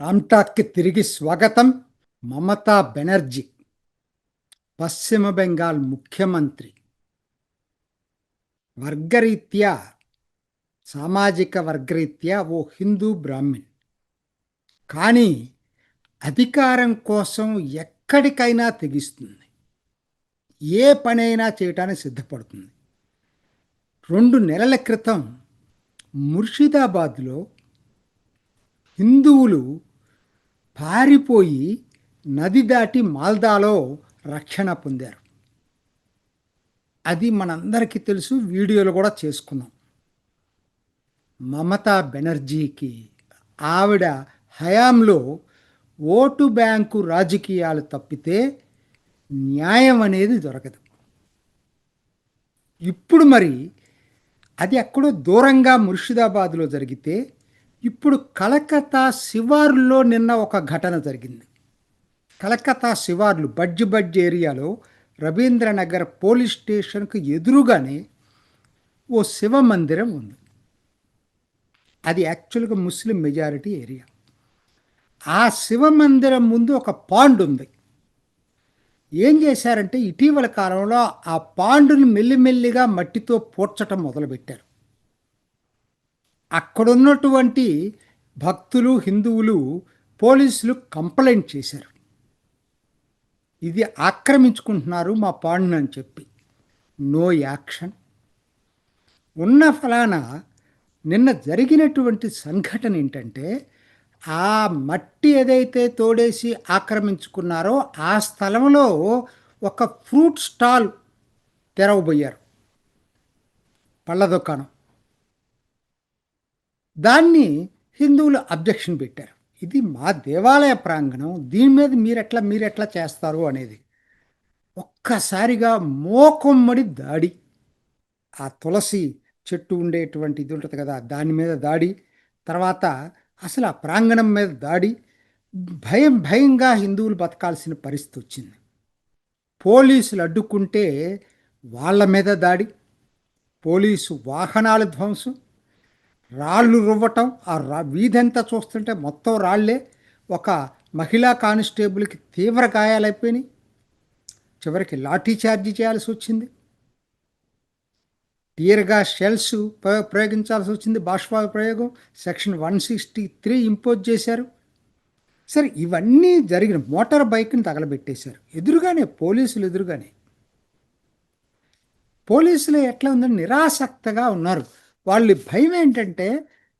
రామ్టాక్కి తిరిగి స్వాగతం మమతా బెనర్జీ పశ్చిమ బెంగాల్ ముఖ్యమంత్రి. వర్గరీత్యా సామాజిక వర్గరీత్యా ఓ హిందూ బ్రాహ్మణ్. కానీ అధికారం కోసం ఎక్కడికైనా తెగిస్తుంది. ఏ పనైనా చేయటానికి సిద్ధపడుతుంది. రెండు నెలల క్రితం ముర్షిదాబాద్లో హిందువులు పారిపోయి నది దాటి మాల్దాలో రక్షణ పొందారు. అది మనందరికీ తెలుసు వీడియోలు కూడా చేసుకున్నాం. మమతా బెనర్జీకి ఆవిడ హయాంలో ఓటు బ్యాంకు రాజకీయాలు తప్పితే న్యాయం అనేది దొరకదు. ఇప్పుడు మరి అది ఎక్కడో దూరంగా ముర్షిదాబాద్లో జరిగితే ఇప్పుడు కలకత్తా శివార్లో నిన్న ఒక ఘటన జరిగింది. కలకత్తా శివార్లు బడ్జ్ బడ్జ్ ఏరియాలో రవీంద్రనగర్ పోలీస్ స్టేషన్కు ఎదురుగానే ఓ శివ మందిరం ఉంది. అది యాక్చువల్గా ముస్లిం మెజారిటీ ఏరియా. ఆ శివ మందిరం ముందు ఒక పాండ్ ఉంది. ఏం చేశారంటే ఇటీవల కాలంలో ఆ పాండుని మెల్లిమెల్లిగా మట్టితో పూడ్చటం మొదలుపెట్టారు. అక్కడున్నటువంటి భక్తులు హిందువులు పోలీసులు కంప్లైంట్ చేశారు. ఇది ఆక్రమించుకుంటున్నారు మా పాండ్ని అని చెప్పి. No action. ఉన్న ఫలానా నిన్న జరిగినటువంటి సంఘటన ఏంటంటే ఆ మట్టి ఏదైతే తోడేసి ఆక్రమించుకున్నారో ఆ స్థలంలో ఒక ఫ్రూట్ స్టాల్ తెరవబోయారు. పళ్ళ దుకాణం. దాన్ని హిందువులు అబ్జెక్షన్ పెట్టారు. ఇది మా దేవాలయ ప్రాంగణం దీని మీద మీరెట్లా మీరెట్లా చేస్తారు అనేది. ఒక్కసారిగా మోకొమ్మడి దాడి. ఆ తులసి చెట్టు ఉండేటువంటి ఇది ఉంటుంది కదా దాని మీద దాడి. తర్వాత అసలు ఆ ప్రాంగణం మీద దాడి. భయం భయంగా హిందువులు బతకాల్సిన పరిస్థితి వచ్చింది. పోలీసులు అడ్డుకుంటే వాళ్ళ మీద దాడి. పోలీసు వాహనాల ధ్వంసం. రాళ్ళు రువ్వటం ఆ రా వీధంతా చూస్తుంటే మొత్తం రాళ్ళే ఒక మహిళా కానిస్టేబుల్కి తీవ్ర గాయాలైపోయినాయి. చివరికి లాఠీ ఛార్జీ చేయాల్సి వచ్చింది. టీయర్గా షెల్స్ ప్రయోగించాల్సి వచ్చింది. బాష్పా ప్రయోగం section one sixty three impose చేశారు. సరే ఇవన్నీ జరిగిన మోటార్ బైక్ని తగలబెట్టేశారు. ఎదురుగానే పోలీసులు ఎదురుగానే. పోలీసులు ఎట్లా ఉందని నిరాసక్తగా ఉన్నారు. వాళ్ళు భయం ఏంటంటే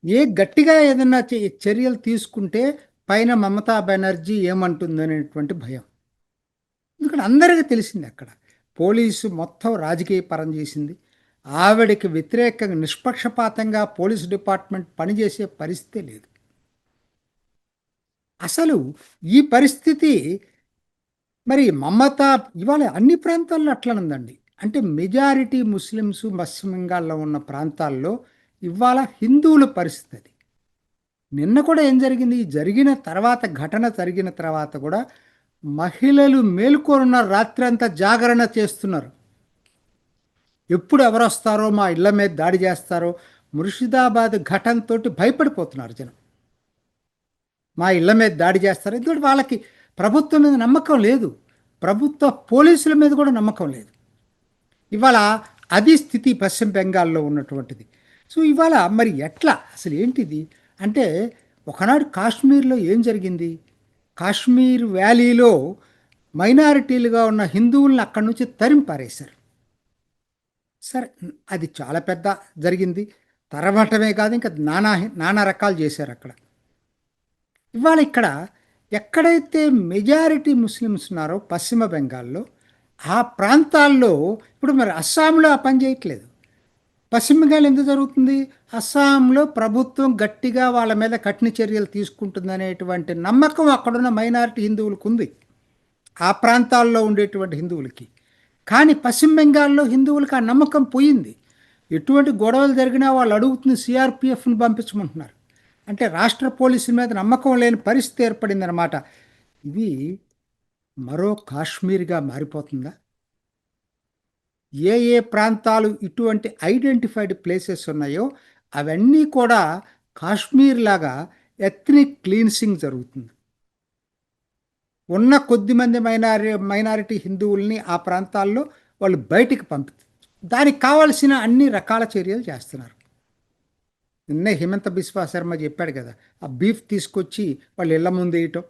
ఏ గట్టిగా ఏదైనా చర్యలు తీసుకుంటే పైన మమతా బెనర్జీ ఏమంటుంది అనేటువంటి భయం. ఎందుకంటే అందరికీ తెలిసింది అక్కడ. పోలీసు మొత్తం రాజకీయ పరం చేసింది. ఆవిడకి వ్యతిరేకంగా నిష్పక్షపాతంగా పోలీసు డిపార్ట్మెంట్ పనిచేసే పరిస్థితి లేదు. అసలు ఈ పరిస్థితి మరి మమత ఇవాళ అన్ని ప్రాంతాల్లో అట్లనుందండి. అంటే మెజారిటీ ముస్లిమ్స్ పశ్చిమ బెంగాల్లో ఉన్న ప్రాంతాల్లో ఇవాళ హిందువుల పరిస్థితి నిన్న కూడా ఏం జరిగింది? జరిగిన తర్వాత ఘటన జరిగిన తర్వాత కూడా మహిళలు మేల్కొనున్న రాత్రి అంతా జాగరణ చేస్తున్నారు. ఎప్పుడు ఎవరు వస్తారో మా ఇళ్ళ మీద దాడి చేస్తారో ముర్షిదాబాద్ ఘటనతో భయపడిపోతున్నారు జనం. మా ఇళ్ళ మీద దాడి చేస్తారు. ఎందుకంటే వాళ్ళకి ప్రభుత్వం మీద నమ్మకం లేదు. ప్రభుత్వ పోలీసుల మీద కూడా నమ్మకం లేదు. ఇవాళ అది స్థితి పశ్చిమ బెంగాల్లో ఉన్నటువంటిది. సో ఇవాళ మరి ఎట్లా? అసలు ఏంటిది? అంటే ఒకనాడు కాశ్మీర్లో ఏం జరిగింది? కాశ్మీర్ వ్యాలీలో మైనారిటీలుగా ఉన్న హిందువులను అక్కడి నుంచి తరింపారేశారు సరే అది చాలా పెద్ద జరిగింది. తరమటమే కాదు ఇంకా నానా నానా రకాలు చేశారు అక్కడ. ఇవాళ ఇక్కడ ఎక్కడైతే మెజారిటీ ముస్లిమ్స్ ఉన్నారో పశ్చిమ బెంగాల్లో ఆ ప్రాంతాల్లో ఇప్పుడు మరి అస్సాంలో ఆ పని చేయట్లేదు. పశ్చిమ బెంగాల్ ఎందుకు జరుగుతుంది? అస్సాంలో ప్రభుత్వం గట్టిగా వాళ్ళ మీద కఠిన చర్యలు తీసుకుంటుందనేటువంటి నమ్మకం అక్కడున్న మైనారిటీ హిందువులకు ఉంది. ఆ ప్రాంతాల్లో ఉండేటువంటి హిందువులకి. కానీ పశ్చిమ బెంగాల్లో హిందువులకు ఆ నమ్మకం పోయింది. ఎటువంటి గొడవలు జరిగినా వాళ్ళు అడుగుతుంది సిఆర్పిఎఫ్ని పంపించమంటున్నారు. అంటే రాష్ట్ర పోలీసుల మీద నమ్మకం లేని పరిస్థితి ఏర్పడిందనమాట ఇది మరో కాశ్మీర్గా మారిపోతుందా? ఏ ఏ ప్రాంతాలు ఇటువంటి ఐడెంటిఫైడ్ ప్లేసెస్ ఉన్నాయో అవన్నీ కూడా కాశ్మీర్ లాగా ఎథ్నిక్ క్లీన్సింగ్ జరుగుతుంది. ఉన్న కొద్ది మంది మైనారి మైనారిటీ హిందువుల్ని ఆ ప్రాంతాల్లో వాళ్ళు బయటికి పంపుతారు దానికి కావలసిన అన్ని రకాల చర్యలు చేస్తున్నారు. నిన్నే హిమంత బిశ్వా శర్మ చెప్పాడు కదా ఆ బీఫ్ తీసుకొచ్చి వాళ్ళు ఇళ్ళ ముందు వేయటం.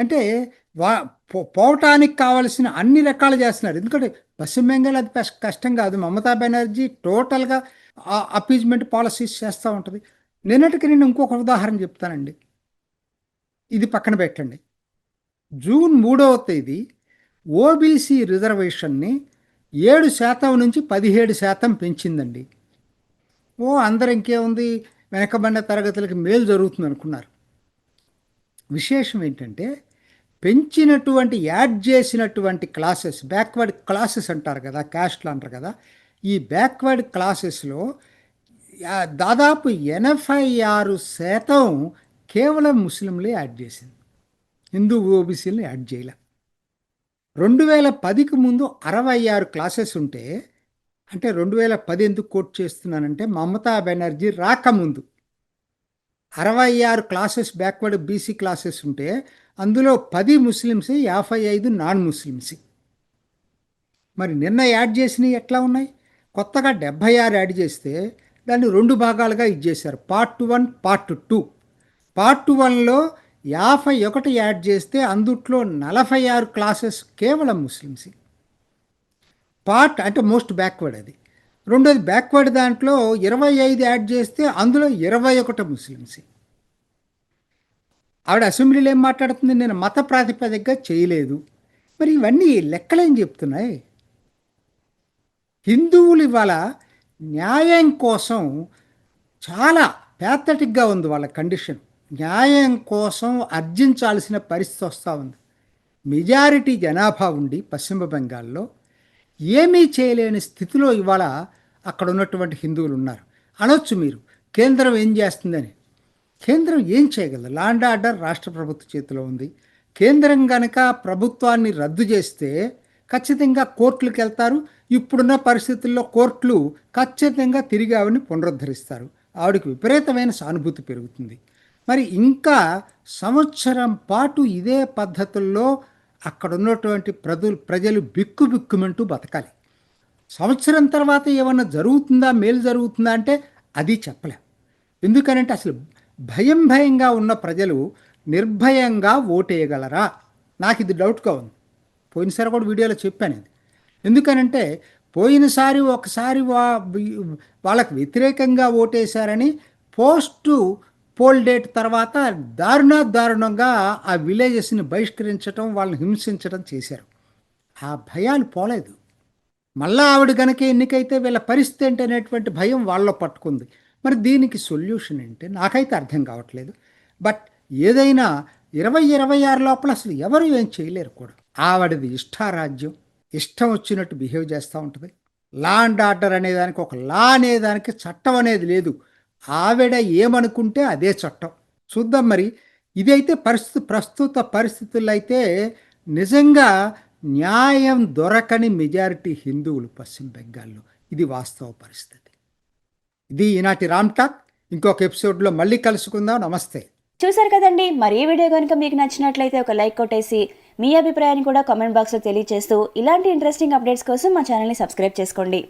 అంటే వా పో- పోవటానికి కావలసిన అన్ని రకాలు చేస్తున్నారు. ఎందుకంటే పశ్చిమ బెంగాల్ అది కష్టం కాదు. మమతా బెనర్జీ టోటల్గా అపీజ్మెంట్ పాలసీస్ చేస్తూ ఉంటుంది. నిన్నటికి నేను ఇంకొక ఉదాహరణ చెప్తానండి. ఇది పక్కన పెట్టండి. జూన్ మూడవ తేదీ ఓబీసీ రిజర్వేషన్ని ఏడు శాతం నుంచి పదిహేడు శాతం పెంచిందండి. ఓ అందరు ఇంకేముంది? వెనకబడిన తరగతులకి మేలు జరుగుతుంది అనుకున్నారు విశేషం ఏంటంటే పెంచినటువంటి యాడ్ చేసినటువంటి క్లాసెస్ బ్యాక్వర్డ్ క్లాసెస్ అంటారు కదా క్యాస్ట్లు అంటారు కదా ఈ బ్యాక్వర్డ్ క్లాసెస్లో దాదాపు ఎనభై ఆరు శాతం కేవలం ముస్లింలే యాడ్ చేసింది. హిందూ ఓబీసీలను యాడ్ చేయలే. రెండు వేల పదికి ముందు అరవై ఆరు క్లాసెస్ ఉంటే అంటే రెండు వేల పది ఎందుకు కోట్ చేస్తున్నానంటే మమతా బెనర్జీ రాకముందు అరవై ఆరు క్లాసెస్ బ్యాక్వర్డ్ బీసీ క్లాసెస్ ఉంటే అందులో పది ముస్లిమ్స్ యాభై ఐదు నాన్ ముస్లిమ్స్. మరి నిన్న యాడ్ చేసినవి ఎట్లా ఉన్నాయి? కొత్తగా డెబ్భై ఆరు యాడ్ చేస్తే దాన్ని రెండు భాగాలుగా ఇచ్చేశారు part one part two. Part వన్లో యాభై ఒకటి యాడ్ చేస్తే అందుట్లో నలభై ఆరు క్లాసెస్ కేవలం ముస్లిమ్స్. పార్ట్ అంటే మోస్ట్ బ్యాక్వర్డ్ అది. రెండోది బ్యాక్వర్డ్ దాంట్లో ఇరవై ఐదు యాడ్ చేస్తే అందులో ఇరవై ఒకటి ముస్లిమ్స్. ఆవిడ అసెంబ్లీలో ఏం మాట్లాడుతుంది? నేను మత ప్రాతిపదికగా చేయలేదు. మరి ఇవన్నీ లెక్కలేం చెప్తున్నాయి? హిందువులు ఇవాళ న్యాయం కోసం చాలా ప్యాథటిక్గా ఉంది వాళ్ళ కండిషన్ న్యాయం కోసం అర్జించాల్సిన పరిస్థితి వస్తూ ఉంది. మెజారిటీ జనాభా ఉండి పశ్చిమ బెంగాల్లో ఏమీ చేయలేని స్థితిలో ఇవాళ అక్కడ ఉన్నటువంటి హిందువులు ఉన్నారు. అనొచ్చు మీరు కేంద్రం ఏం చేస్తుందని. కేంద్రం ఏం చేయగలదు? లాండ్ ఆర్డర్ రాష్ట్ర ప్రభుత్వ చేతిలో ఉంది. కేంద్రం కనుక ప్రభుత్వాన్ని రద్దు చేస్తే ఖచ్చితంగా కోర్టులకు వెళ్తారు. ఇప్పుడున్న పరిస్థితుల్లో కోర్టులు ఖచ్చితంగా తిరిగి ఆవిడని పునరుద్ధరిస్తారు. ఆవిడకి విపరీతమైన సానుభూతి పెరుగుతుంది. మరి ఇంకా సంవత్సరం పాటు ఇదే పద్ధతుల్లో అక్కడ ఉన్నటువంటి ప్రజలు ప్రజలు బిక్కు బిక్కుమంటూ బతకాలి. సంవత్సరం తర్వాత ఏమన్నా జరుగుతుందా మేలు జరుగుతుందా అంటే అది చెప్పలేం. ఎందుకనంటే అసలు భయం భయంగా ఉన్న ప్రజలు నిర్భయంగా ఓటేయగలరా? నాకు ఇది డౌట్గా ఉంది. పోయినసారి కూడా వీడియోలో చెప్పాను ఇది. ఎందుకనంటే పోయినసారి ఒకసారి వా వాళ్ళకు వ్యతిరేకంగా ఓటేశారని పోస్టు పోల్ డేట్ తర్వాత దారుణ దారుణంగా ఆ విలేజెస్ని బహిష్కరించడం వాళ్ళని హింసించడం చేశారు. ఆ భయాలు పోలేదు. మళ్ళా ఆవిడ కనుక ఎన్నికైతే వీళ్ళ పరిస్థితి ఏంటి అనేటువంటి భయం వాళ్ళలో పట్టుకుంది. మరి దీనికి సొల్యూషన్ ఏంటి? నాకైతే అర్థం కావట్లేదు. బట్ ఏదైనా ఇరవై ఇరవై ఆరు లోపల అసలు ఎవరు ఏం చేయలేరు కూడా. ఆవిడది ఇష్టారాజ్యం. ఇష్టం వచ్చినట్టు బిహేవ్ చేస్తూ ఉంటుంది. లా అండ్ ఆర్డర్ అనేదానికి ఒక లా అనేదానికి చట్టం అనేది లేదు. ఆవిడ ఏమనుకుంటే అదే చట్టం. చూద్దాం మరి. ఇదైతే పరిస్థితి ప్రస్తుత పరిస్థితుల్లో అయితే నిజంగా న్యాయం దొరకని మెజారిటీ హిందువులు పశ్చిమ బెంగాల్లో. ఇది వాస్తవ పరిస్థితి. ఇది ఈనాటి రామ్ టాక్. ఇంకొక ఎపిసోడ్లో మళ్ళీ కలుసుకుందాం. నమస్తే. చూసారు కదండి. మరి ఈ వీడియో కనుక మీకు నచ్చినట్లయితే ఒక లైక్ కొట్టేసి మీ అభిప్రాయాన్ని కూడా కామెంట్ బాక్స్లో తెలియజేస్తూ ఇలాంటి ఇంట్రెస్టింగ్ అప్డేట్స్ కోసం మా ఛానల్ని సబ్స్క్రైబ్ చేసుకోండి.